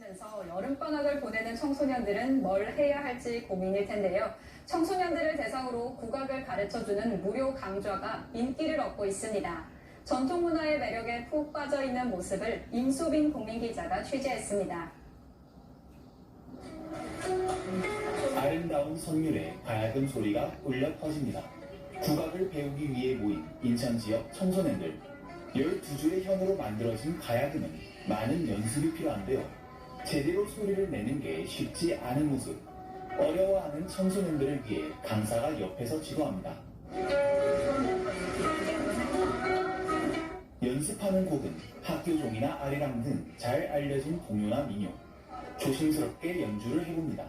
면서 여름 방학을 보내는 청소년들은 뭘 해야 할지 고민일 텐데요. 청소년들을 대상으로 국악을 가르쳐주는 무료 강좌가 인기를 얻고 있습니다. 전통 문화의 매력에 푹 빠져 있는 모습을 임소빈 국민 기자가 취재했습니다. 아름다운 선율에 밝은 소리가 울려 퍼집니다. 국악을 배우기 위해 모인 인천 지역 청소년들. 12주의 현으로 만들어진 가야금은 많은 연습이 필요한데요. 제대로 소리를 내는 게 쉽지 않은 모습. 어려워하는 청소년들을 위해 강사가 옆에서 지도합니다. 연습하는 곡은 학교 종이나 아리랑 등 잘 알려진 동요나 민요. 조심스럽게 연주를 해봅니다.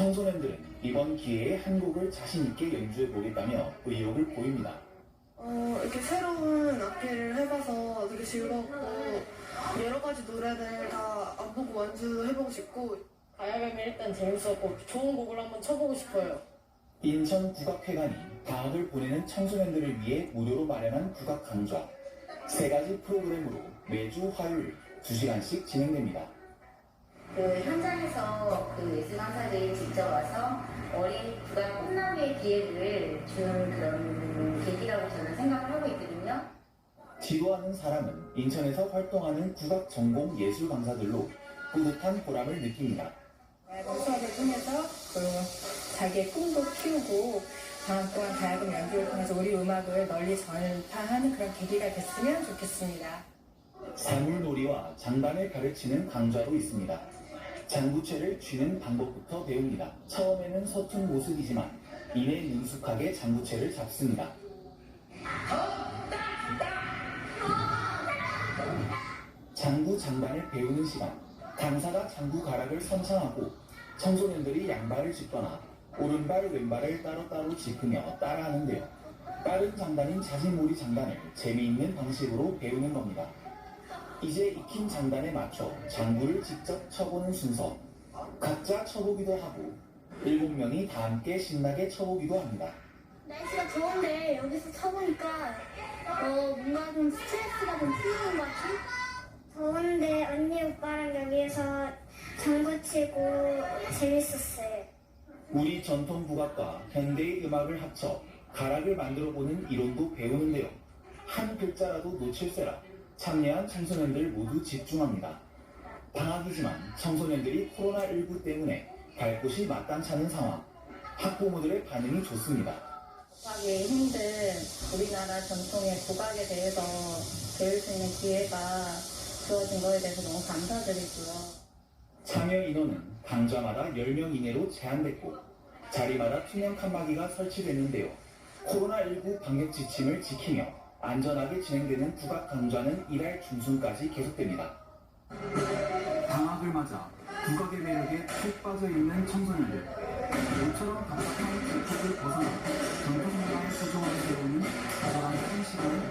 청소년들은 이번 기회에 한 곡을 자신있게 연주해 보겠다며 의욕을 보입니다. 어, 이렇게 새로운 악기를 해봐서 되게 즐겁고 여러 가지 노래들 다안 보고 완주도 해보고 싶고 가야금이 일단 재밌었고 좋은 곡을 한번 쳐보고 싶어요. 인천 국악회관이 방학을 보내는 청소년들을 위해 무료로 마련한 국악 강좌. 세 가지 프로그램으로 매주 화요일 2시간씩 진행됩니다. 그 현장에서 그 예술 강사들이 직접 와서 어린 국악 꿈나무의 기회를 주는 그런 계기라고 저는 생각을 하고 있거든요. 지도하는 사람은 인천에서 활동하는 국악 전공 예술 강사들로 뿌듯한 보람을 느낍니다. 가야금 수업을 통해서 그 자기의 꿈도 키우고 방학 동안 가야금 연주를 통해서 우리 음악을 널리 전파하는 그런 계기가 됐으면 좋겠습니다. 사물놀이와 장단을 가르치는 강좌도 있습니다. 장구채를 쥐는 방법부터 배웁니다. 처음에는 서툰 모습이지만 이내 능숙하게 장구채를 잡습니다. 장구 장단을 배우는 시간. 강사가 장구 가락을 선창하고 청소년들이 양발을 짚거나 오른발 왼발을 따로따로 짚으며 따라하는데요. 빠른 장단인 자진몰이 장단을 재미있는 방식으로 배우는 겁니다. 이제 익힌 장단에 맞춰 장구를 직접 쳐보는 순서. 각자 쳐보기도 하고 일곱 명이 다 함께 신나게 쳐보기도 합니다. 날씨가 더운데 여기서 쳐보니까 어, 뭔가 좀 스트레스가 좀 풀리는 것 같은? 더운데 언니 오빠랑 여기에서 장구 치고 재밌었어요. 우리 전통 국악과 현대의 음악을 합쳐 가락을 만들어 보는 이론도 배우는데요. 한 글자라도 놓칠세라 참여한 청소년들 모두 집중합니다. 방학이지만 청소년들이 코로나19 때문에 갈 곳이 마땅찮은 상황. 학부모들의 반응이 좋습니다. 국악이 힘든 우리나라 전통의 국악에 대해서 배울 수 있는 기회가 주어진 거에 대해서 너무 감사드리고요. 참여 인원은 강좌마다 10명 이내로 제한됐고 자리마다 투명 칸막이가 설치됐는데요. 코로나19 방역 지침을 지키며 안전하게 진행되는 국악 강좌는 1월 중순까지 계속됩니다. 방학을 맞아 국악의 매력에 푹 빠져 있는 청소년들. 모처럼 각박한 기폭을 벗어나 전통 문화의 구조를 배우는 저랑 한 시간을